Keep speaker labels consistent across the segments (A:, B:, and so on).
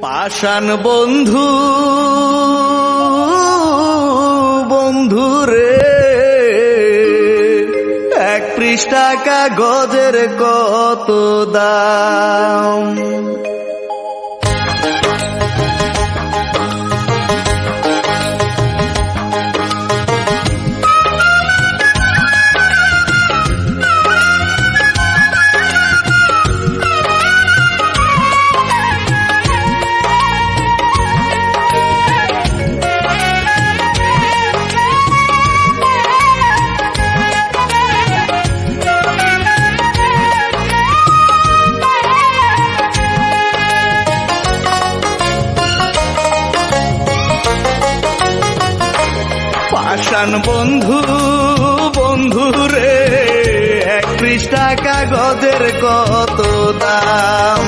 A: পাষাণ বন্ধু বন্ধু রে। এক পৃষ্ঠা কাগজের কত দাম? পাষাণ বন্ধু বন্ধু রে, এক পৃষ্ঠা কাগজের কত দাম?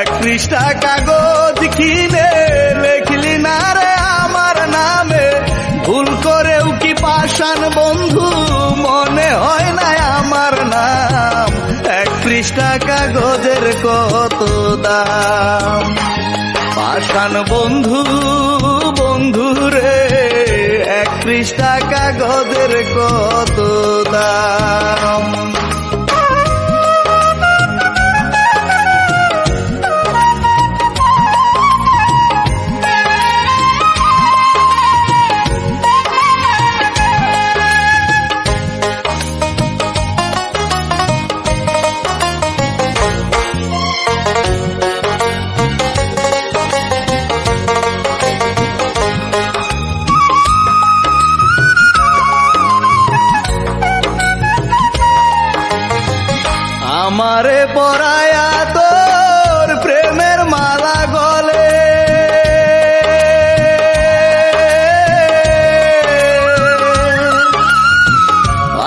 A: এক পৃষ্ঠা কাগজ কিনে লেখলি না রে আমার নামে? ভুল করেও কি পাষাণ বন্ধু? মনে হয় না আমার নাম। এক পৃষ্ঠা কাগজের কত দাম? পাষাণ বন্ধু বন্ধু রে পৃষ্ঠা কাগজের কত দাম আমারে পরায়া তোর প্রেমের মালা গলে।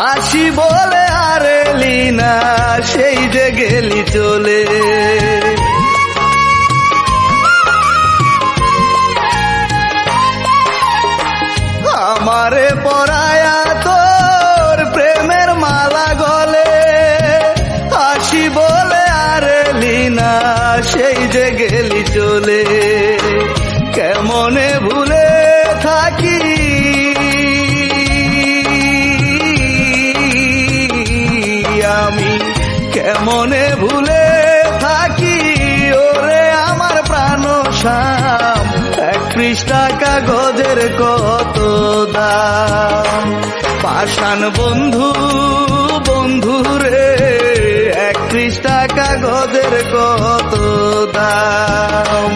A: আসি বলে আরে লিনা সেই যে গেলি চলে। কেমনে ভুলে থাকি, ওরে আমার প্রাণ শাম এক পৃষ্ঠা কাগজের কত দাম? পাষাণ বন্ধু বন্ধু রে, এক পৃষ্ঠা কাগজের কত দাম?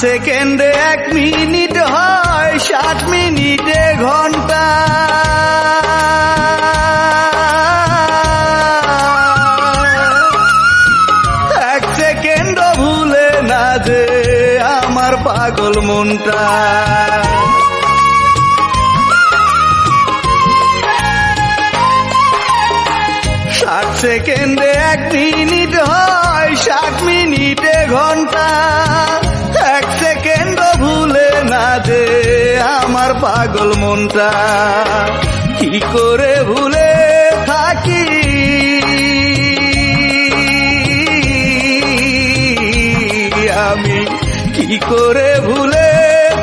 A: সেকেন্ডে এক মিনিট হয় ষাট মিনিটে ঘণ্টা। এক সেকেন্ড ভুলে না যে আমার পাগল মনটা। ষাট সেকেন্ডে এক মিনিট হয় ষাট মিনিটে ঘণ্টা। এক সেকেন্ড ভুলে না যে আমার পাগল মনটা। কি করে ভুলে থাকি? আমি কি করে ভুলে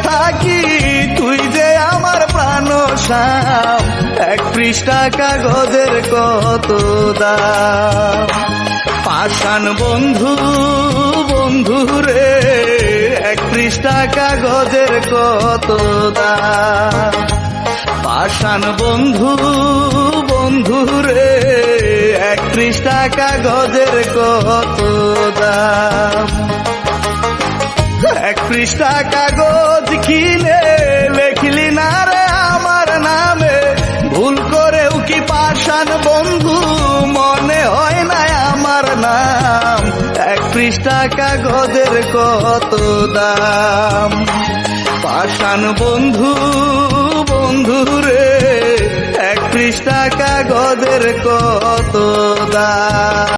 A: থাকি? তুই যে আমার প্রাণ শাম এক পৃষ্ঠা কাগজের কত দাম? পাষাণ বন্ধু বন্ধু রে। এক পৃষ্ঠা কাগজের কত দাম পাষাণ বন্ধু বন্ধু রে এক পৃষ্ঠা কাগজের কত দাম এক কাগজ কিনে লেখলি না রে আমার নামে? ভুল করেও কি পাষাণ বন্ধু মনে হয় না আমার নাম? এক পৃষ্ঠা কাগজের কত দাম? পাষাণ বন্ধু বন্ধু রে এক পৃষ্ঠা কাগজের কত দাম?